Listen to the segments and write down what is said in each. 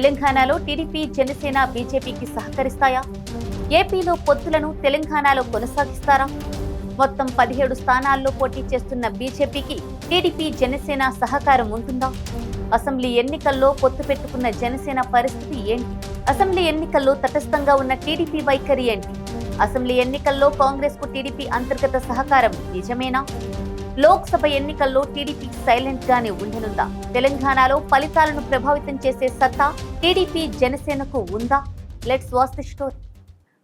తెలంగాణలో టీడీపీ జనసేన బీజేపీకి సహకరిస్తాయా? ఏపీలో పొత్తులను తెలంగాణలో కొనసాగిస్తారా? మొత్తం పదిహేడు స్థానాల్లో పోటీ చేస్తున్న బీజేపీకి టీడీపీ జనసేన సహకారం ఉంటుందా? అసెంబ్లీ ఎన్నికల్లో పొత్తు పెట్టుకున్న జనసేన పరిస్థితి ఏంటి? అసెంబ్లీ ఎన్నికల్లో తటస్థంగా ఉన్న టీడీపీ వైఖరి ఏంటి? అసెంబ్లీ ఎన్నికల్లో కాంగ్రెస్కు టీడీపీ అంతర్గత సహకారం నిజమేనా? లోక్సభ ఎన్నికల్లో టీడీపీ సైలెంట్ గానే ఉండనుందా? తెలంగాణలో ఫలితాలను ప్రభావితం చేసే సత్తా టీడీపీ జనసేనకు ఉందా? Let's watch the story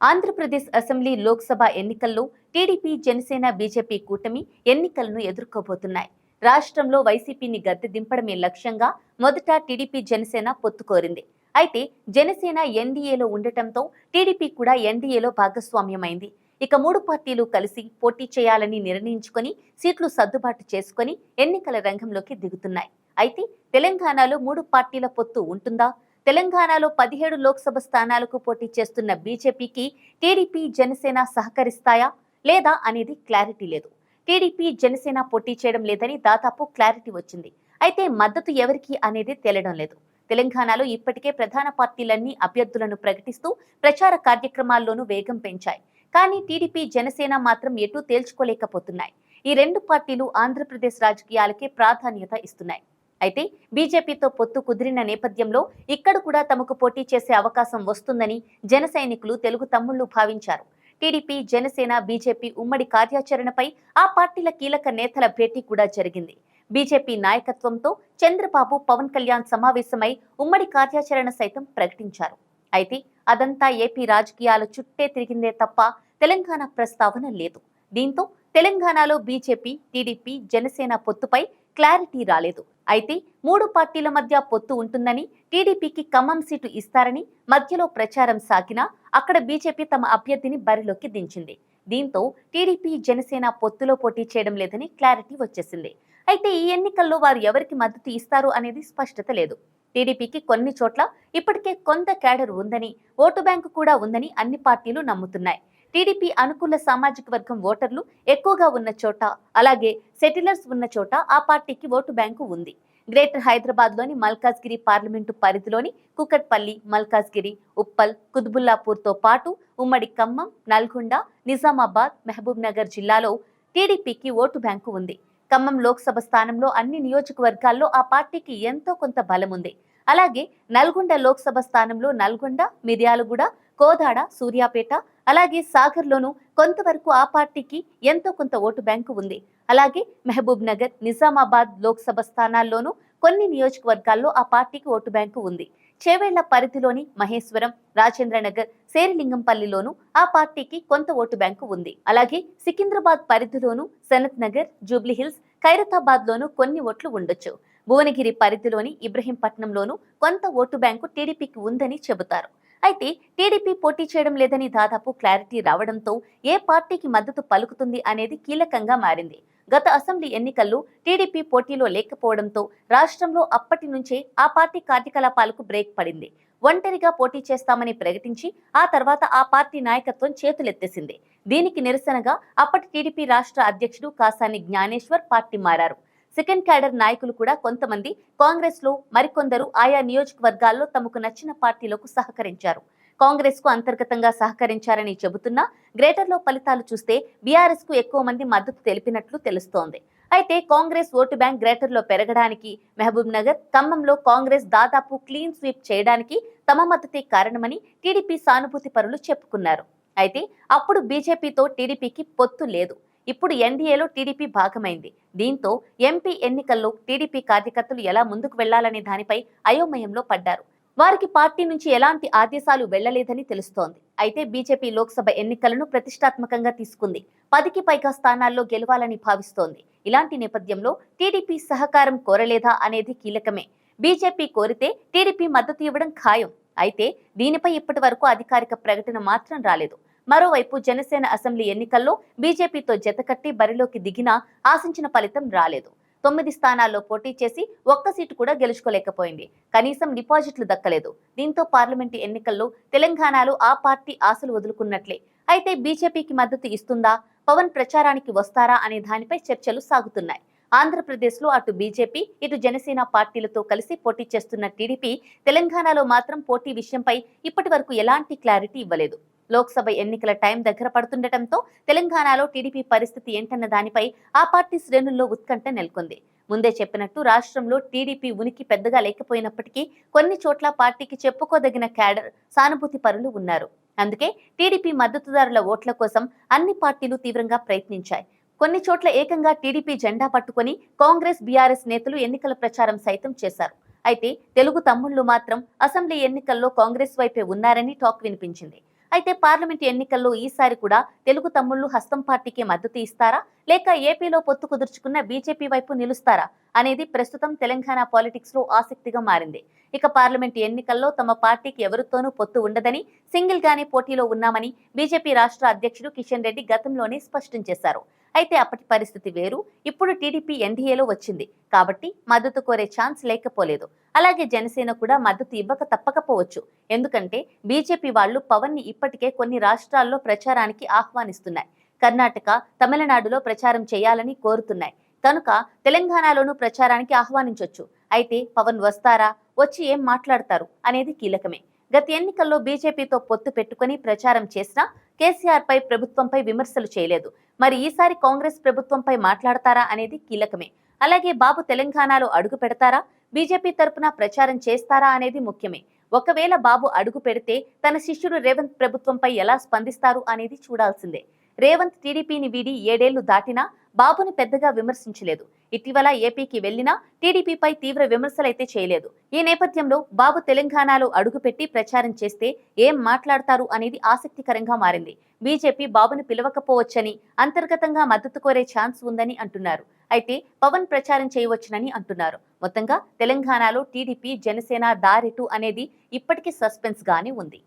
Andhra Pradesh assembly Lok Sabha ఎన్నికల్లో టీడీపీ జనసేన బీజేపీ కూటమి ఎన్నికలను ఎదుర్కోబోతున్నాయి. రాష్ట్రంలో వైసీపీని గద్దె దింపడమే లక్ష్యంగా మొదట టీడీపీ జనసేన పొత్తు కోరింది. అయితే జనసేన ఎన్డీఏలో ఉండటంతో టీడీపీ కూడా ఎన్డీఏలో భాగస్వామ్యమైంది. ఇక మూడు పార్టీలు కలిసి పోటీ చేయాలని నిర్ణయించుకొని సీట్లు సర్దుబాటు చేసుకొని ఎన్నికల రంగంలోకి దిగుతున్నాయి. అయితే తెలంగాణలో మూడు పార్టీల పొత్తు ఉంటుందా? తెలంగాణలో పదిహేడు లోక్సభ స్థానాలకు పోటీ చేస్తున్న బీజేపీకి టీడీపీ జనసేన సహకరిస్తాయా? లేదా అనేది క్లారిటీ లేదు. టీడీపీ జనసేన పోటీ చేయడం లేదని దాదాపు క్లారిటీ వచ్చింది. అయితే మద్దతు ఎవరికి అనేది తేలడం లేదు. తెలంగాణలో ఇప్పటికే ప్రధాన పార్టీలన్నీ అభ్యర్థులను ప్రకటిస్తూ ప్రచార కార్యక్రమాల్లోనూ వేగం పెంచాయి. కానీ టీడీపీ జనసేన మాత్రం ఎటూ తేల్చుకోలేకపోతున్నాయి. ఈ రెండు పార్టీలు ఆంధ్రప్రదేశ్ రాజకీయాలకే ప్రాధాన్యత ఇస్తున్నాయి. అయితే బీజేపీతో పొత్తు కుదిరిన నేపథ్యంలో ఇక్కడ కూడా తమకు పోటీ చేసే అవకాశం వస్తుందని జన సైనికులు తెలుగు తమ్ముళ్ళు భావించారు. టీడీపీ జనసేన బీజేపీ ఉమ్మడి కార్యాచరణపై ఆ పార్టీల కీలక నేతల భేటీ కూడా జరిగింది. బీజేపీ నాయకత్వంతో చంద్రబాబు పవన్ కళ్యాణ్ సమావేశమై ఉమ్మడి కార్యాచరణ సైతం ప్రకటించారు. అయితే అదంతా ఏపీ రాజకీయాల చుట్టే తిరిగిందే తప్ప తెలంగాణ ప్రస్తావన లేదు. దీంతో తెలంగాణలో బీజేపీ టీడీపీ జనసేన పొత్తుపై క్లారిటీ రాలేదు. అయితే మూడు పార్టీల మధ్య పొత్తు ఉంటుందని టీడీపీకి ఖమ్మం సీటు ఇస్తారని మధ్యలో ప్రచారం సాగినా అక్కడ బీజేపీ తమ అభ్యర్థిని బరిలోకి దించింది. దీంతో టీడీపీ జనసేన పొత్తులో పోటీ చేయడం లేదని క్లారిటీ వచ్చేసింది. అయితే ఈ ఎన్నికల్లో వారు ఎవరికి మద్దతు ఇస్తారు అనేది స్పష్టత లేదు. టీడీపీకి కొన్ని చోట్ల ఇప్పటికే కొంత క్యాడర్ ఉందని ఓటు బ్యాంకు కూడా ఉందని అన్ని పార్టీలు నమ్ముతున్నాయి. టీడీపీ అనుకూల సామాజిక వర్గం ఓటర్లు ఎక్కువగా ఉన్న చోట అలాగే సెటిలర్స్ ఉన్న చోట ఆ పార్టీకి ఓటు బ్యాంకు ఉంది. గ్రేటర్ హైదరాబాద్లోని మల్కాజ్గిరి పార్లమెంటు పరిధిలోని కుకట్పల్లి మల్కాజ్గిరి ఉప్పల్ కుత్బుల్లాపూర్తో పాటు ఉమ్మడి ఖమ్మం నల్గొండ నిజామాబాద్ మహబూబ్ నగర్ జిల్లాలో టీడీపీకి ఓటు బ్యాంకు ఉంది. ఖమ్మం లోక్సభ స్థానంలో అన్ని నియోజకవర్గాల్లో ఆ పార్టీకి ఎంతో కొంత బలం ఉంది. అలాగే నల్గొండ లోక్సభ స్థానంలో నల్గొండ మిర్యాలగూడ కోదాడ సూర్యాపేట అలాగే సాగర్లోనూ కొంతవరకు ఆ పార్టీకి ఎంతో కొంత ఓటు బ్యాంకు ఉంది. అలాగే మహబూబ్ నగర్ నిజామాబాద్ లోక్సభ స్థానాల్లోనూ కొన్ని నియోజకవర్గాల్లో ఆ పార్టీకి ఓటు బ్యాంకు ఉంది. చేవేళ్ళ పరిధిలోని మహేశ్వరం రాజేంద్రనగర్ శేరిలింగంపల్లిలోనూ ఆ పార్టీకి కొంత ఓటు బ్యాంకు ఉంది. అలాగే సికింద్రాబాద్ పరిధిలోనూ సనత్ నగర్ జూబ్లీహిల్స్ ఖైరతాబాద్ లోనూ కొన్ని ఓట్లు ఉండొచ్చు. భువనగిరి పరిధిలోని ఇబ్రహీంపట్నంలోనూ కొంత ఓటు బ్యాంకు టీడీపీకి ఉందని చెబుతారు. అయితే టీడీపీ పోటీ చేయడం లేదని దాదాపు క్లారిటీ రావడంతో ఏ పార్టీకి మద్దతు పలుకుతుంది అనేది కీలకంగా మారింది. గత అసెంబ్లీ ఎన్నికల్లో టీడీపీ పోటీలో లేకపోవడంతో రాష్ట్రంలో అప్పటి నుంచే ఆ పార్టీ కార్యకలాపాలకు బ్రేక్ పడింది. ఒంటరిగా పోటీ చేస్తామని ప్రకటించి ఆ తర్వాత ఆ పార్టీ నాయకత్వం చేతులెత్తేసింది. దీనికి నిరసనగా అప్పటి టీడీపీ రాష్ట్ర అధ్యక్షుడు కాసాని జ్ఞానేశ్వర్ పార్టీ మారారు. సెకండ్ క్యాడర్ నాయకులు కూడా కొంతమంది కాంగ్రెస్లో మరికొందరు ఆయా నియోజకవర్గాల్లో తమకు నచ్చిన పార్టీలకు సహకరించారు. కాంగ్రెస్కు అంతర్గతంగా సహకరించారని చెబుతున్నా గ్రేటర్లో ఫలితాలు చూస్తే బీఆర్ఎస్కు ఎక్కువ మంది మద్దతు తెలిపినట్లు తెలుస్తోంది. అయితే కాంగ్రెస్ ఓటు బ్యాంక్ గ్రేటర్లో పెరగడానికి మహబూబ్ నగర్ ఖమ్మంలో కాంగ్రెస్ దాదాపు క్లీన్ స్వీప్ చేయడానికి తమ మద్దతే కారణమని టీడీపీ సానుభూతి పరులు చెప్పుకున్నారు. అయితే అప్పుడు బీజేపీతో టీడీపీకి పొత్తు లేదు. ఇప్పుడు ఎన్డీఏలో టీడీపీ భాగమైంది. దీంతో ఎంపీ ఎన్నికల్లో టీడీపీ కార్యకర్తలు ఎలా ముందుకు వెళ్ళాలనే దానిపై అయోమయంలో పడ్డారు. వారికి పార్టీ నుంచి ఎలాంటి ఆదేశాలు వెళ్ళలేదని తెలుస్తోంది. అయితే బీజేపీ లోక్సభ ఎన్నికలను ప్రతిష్టాత్మకంగా తీసుకుంది. పదికి పైగా స్థానాల్లో గెలవాలని భావిస్తోంది. ఇలాంటి నేపథ్యంలో టీడీపీ సహకారం కోరలేదా అనేది కీలకమే. బీజేపీ కోరితే టీడీపీ మద్దతు ఇవ్వడం ఖాయం. అయితే దీనిపై ఇప్పటి వరకు అధికారిక ప్రకటన మాత్రం రాలేదు. మరోవైపు జనసేన అసెంబ్లీ ఎన్నికల్లో బీజేపీతో జతకట్టి బరిలోకి దిగినా ఆశించిన ఫలితం రాలేదు. తొమ్మిది స్థానాల్లో పోటీ చేసి ఒక్క సీటు కూడా గెలుచుకోలేకపోయింది. కనీసం డిపాజిట్లు దక్కలేదు. దీంతో పార్లమెంటు ఎన్నికల్లో తెలంగాణలో ఆ పార్టీ ఆశలు వదులుకున్నట్లే. అయితే బీజేపీకి మద్దతు ఇస్తుందా? పవన్ ప్రచారానికి వస్తారా అనే దానిపై చర్చలు సాగుతున్నాయి. ఆంధ్రప్రదేశ్లో అటు బీజేపీ ఇటు జనసేన పార్టీలతో కలిసి పోటీ చేస్తున్న టీడీపీ తెలంగాణలో మాత్రం పోటీ విషయంపై ఇప్పటి వరకు ఎలాంటి క్లారిటీ ఇవ్వలేదు. లోక్సభ ఎన్నికల టైం దగ్గర పడుతుండటంతో తెలంగాణలో టీడీపీ పరిస్థితి ఏంటన్న దానిపై ఆ పార్టీ శ్రేణుల్లో ఉత్కంఠ నెలకొంది. ముందే చెప్పినట్టు రాష్ట్రంలో టీడీపీ ఉనికి పెద్దగా లేకపోయినప్పటికీ కొన్ని చోట్ల పార్టీకి చెప్పుకోదగిన క్యాడర్ సానుభూతి పరులు ఉన్నారు. అందుకే టీడీపీ మద్దతుదారుల ఓట్ల కోసం అన్ని పార్టీలు తీవ్రంగా ప్రయత్నించాయి. కొన్ని చోట్ల ఏకంగా టీడీపీ జెండా పట్టుకొని కాంగ్రెస్ బీఆర్ఎస్ నేతలు ఎన్నికల ప్రచారం సైతం చేశారు. అయితే తెలుగు తమ్ముళ్ళు మాత్రం అసెంబ్లీ ఎన్నికల్లో కాంగ్రెస్ వైపే ఉన్నారని టాక్ వినిపించింది. అయితే పార్లమెంట్ ఎన్నికల్లో ఈసారి కూడా తెలుగు తమ్ముళ్ళు హస్తం పార్టీకి మద్దతు ఇస్తారా? లేక ఏపీలో పొత్తు కుదుర్చుకున్న బీజేపీ వైపు నిలుస్తారా? అనేది ప్రస్తుతం తెలంగాణ పాలిటిక్స్లో ఆసక్తిగా మారింది. ఇక పార్లమెంట్ ఎన్నికల్లో తమ పార్టీకి ఎవరితోనూ పొత్తు ఉండదని సింగిల్ గానే పోటీలో ఉన్నామని బీజేపీ రాష్ట్ర అధ్యక్షుడు కిషన్ రెడ్డి గతంలోనే స్పష్టం చేశారు. అయితే అప్పటి పరిస్థితి వేరు. ఇప్పుడు టీడీపీ ఎన్డీఏలో వచ్చింది. కాబట్టి మద్దతు కోరే ఛాన్స్ లేకపోలేదు. అలాగే జనసేన కూడా మద్దతు ఇవ్వక తప్పకపోవచ్చు. ఎందుకంటే బీజేపీ వాళ్ళు పవన్ని ఇప్పటికే కొన్ని రాష్ట్రాల్లో ప్రచారానికి ఆహ్వానిస్తున్నాయి. కర్ణాటక తమిళనాడులో ప్రచారం చేయాలని కోరుతున్నాయి. కనుక తెలంగాణలోనూ ప్రచారానికి ఆహ్వానించవచ్చు అయితే పవన్ వస్తారా? వచ్చి ఏం మాట్లాడతారు? అనేది కీలకమే. గత ఎన్నికల్లో బీజేపీతో పొత్తు పెట్టుకుని ప్రచారం చేసినా కేసీఆర్ పై ప్రభుత్వంపై విమర్శలు చేయలేదు. మరి ఈసారి కాంగ్రెస్ ప్రభుత్వంపై మాట్లాడతారా అనేది కీలకమే. అలాగే బాబు తెలంగాణలో అడుగు పెడతారా? బీజేపీ తరపున ప్రచారం చేస్తారా అనేది ముఖ్యమే. ఒకవేళ బాబు అడుగు పెడితే తన శిష్యుడు రేవంత్ ప్రభుత్వంపై ఎలా స్పందిస్తారు అనేది చూడాల్సిందే. రేవంత్ టీడీపీని వీడి ఏడేళ్ళు దాటినా బాబుని పెద్దగా విమర్శించలేదు. ఇటీవల ఏపీకి వెళ్ళినా టీడీపీపై తీవ్ర విమర్శలైతే చేయలేదు. ఈ నేపథ్యంలో బాబు తెలంగాణలో అడుగుపెట్టి ప్రచారం చేస్తే ఏం మాట్లాడతారు అనేది ఆసక్తికరంగా మారింది. బీజేపీ బాబును పిలవకపోవచ్చని అంతర్గతంగా మద్దతు కోరే ఛాన్స్ ఉందని అంటున్నారు. అయితే పవన్ ప్రచారం చేయవచ్చునని అంటున్నారు. మొత్తంగా తెలంగాణలో టీడీపీ జనసేన దారెటు అనేది ఇప్పటికీ సస్పెన్స్ గానే ఉంది.